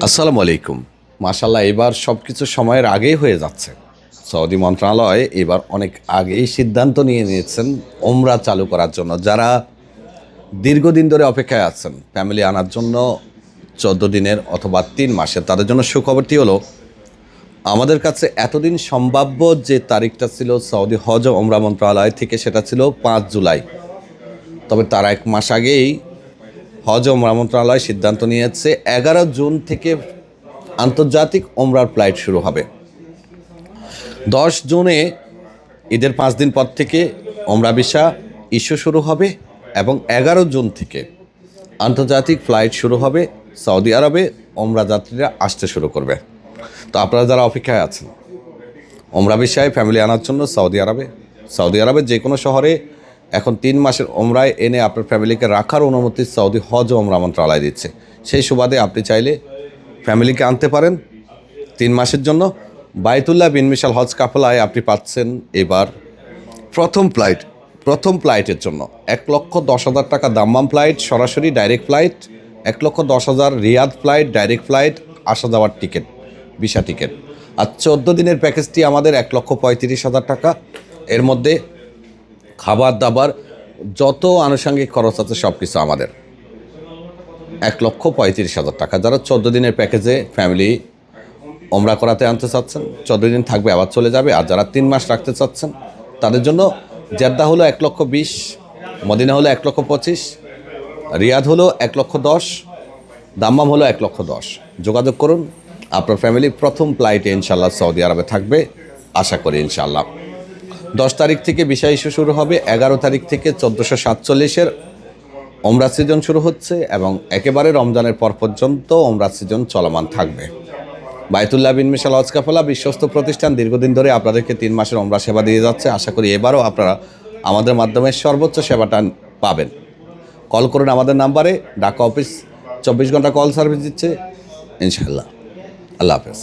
আসসালামু আলাইকুম। মাশাল্লাহ এবার সব কিছু সময়ের আগেই হয়ে যাচ্ছে। সৌদি মন্ত্রণালয় এবার অনেক আগেই সিদ্ধান্ত নিয়ে নিয়েছেন ওমরা চালু করার জন্য। যারা দীর্ঘদিন ধরে অপেক্ষায় আছেন ফ্যামিলি আনার জন্য চোদ্দ দিনের অথবা তিন মাসের, তাদের জন্য সুখবরটি হলো, আমাদের কাছে এতদিন সম্ভাব্য যে তারিখটা ছিল সৌদি হজ ওমরা মন্ত্রণালয় থেকে, সেটা ছিল পাঁচ জুলাই। তবে তার এক মাস আগেই হজ মন্ত্রণালয় সিদ্ধান্ত নিয়েছে, এগারো জুন থেকে আন্তর্জাতিক ওমরার ফ্লাইট শুরু হবে। দশ জুনে, ঈদের পাঁচ দিন পর থেকে ওমরা ভিসা ইস্যু শুরু হবে এবং এগারো জুন থেকে আন্তর্জাতিক ফ্লাইট শুরু হবে, সৌদি আরবে ওমরা যাত্রীরা আসতে শুরু করবে। তো আপনারা যারা অপেক্ষায় আছেন ওমরা বিষয়ে ফ্যামিলি আনার জন্য সৌদি আরবে, সৌদি আরবের যে কোনো শহরে এখন তিন মাসের ওমরায় এনে আপনার ফ্যামিলিকে রাখার অনুমতি সৌদি হজ ওমরা মন্ত্রণালয় দিচ্ছে। সেই সুবাদে আপনি চাইলে ফ্যামিলিকে আনতে পারেন তিন মাসের জন্য। বায়তুল্লাহ বিন মিশাল হজ কাফলায় আপনি পাচ্ছেন এবার প্রথম ফ্লাইট, প্রথম ফ্লাইটের জন্য। এক লক্ষ দশ হাজার টাকা দাম্মাম ফ্লাইট, সরাসরি ডাইরেক্ট ফ্লাইট, এক লক্ষ দশ হাজার রিয়াদ ফ্লাইট, ডাইরেক্ট ফ্লাইট, আসা যাওয়ার টিকিট, ভিসা টিকিট। আর চোদ্দ দিনের প্যাকেজটি আমাদের এক লক্ষ পঁয়ত্রিশ হাজার টাকা। এর মধ্যে খাবার দাবার যত আনুষঙ্গিক খরচ আছে সব কিছু আমাদের। এক লক্ষ পঁয়ত্রিশ হাজার টাকা। যারা চোদ্দ দিনের প্যাকেজে ফ্যামিলি ওমরা করাতে আনতে চাচ্ছেন, চোদ্দ দিন থাকবে, আবার চলে যাবে। আর যারা তিন মাস রাখতে চাচ্ছেন, তাদের জন্য জেদ্দা হলো এক লক্ষ বিশ, মদিনা হলো এক লক্ষ পঁচিশ, রিয়াদ হলো এক লক্ষ দশ, দাম্মাম হলো এক লক্ষ দশ। যোগাযোগ করুন। আপনার ফ্যামিলি প্রথম ফ্লাইটে ইনশাল্লাহ সৌদি আরবে থাকবে। আশা করি ইনশাল্লাহ দশ তারিখ থেকে ভিসা ইস্যু শুরু হবে, এগারো তারিখ থেকে চোদ্দোশো সাতচল্লিশের ওমরা সিজন শুরু হচ্ছে এবং একেবারে রমজানের পর পর্যন্ত ওমরা সিজন চলমান থাকবে। বায়তুল্লাহ বিন মিশাল হজকাফলা বিশ্বস্ত প্রতিষ্ঠান দীর্ঘদিন ধরে আপনাদেরকে তিন মাসের ওমরা সেবা দিয়ে যাচ্ছে। আশা করি এবারও আপনারা আমাদের মাধ্যমে সর্বোচ্চ সেবাটা পাবেন। কল করুন আমাদের নাম্বারে, ঢাকা অফিস, চব্বিশ ঘণ্টা কল সার্ভিস দিচ্ছে। ইনশাল্লাহ আল্লাহ হাফেজ।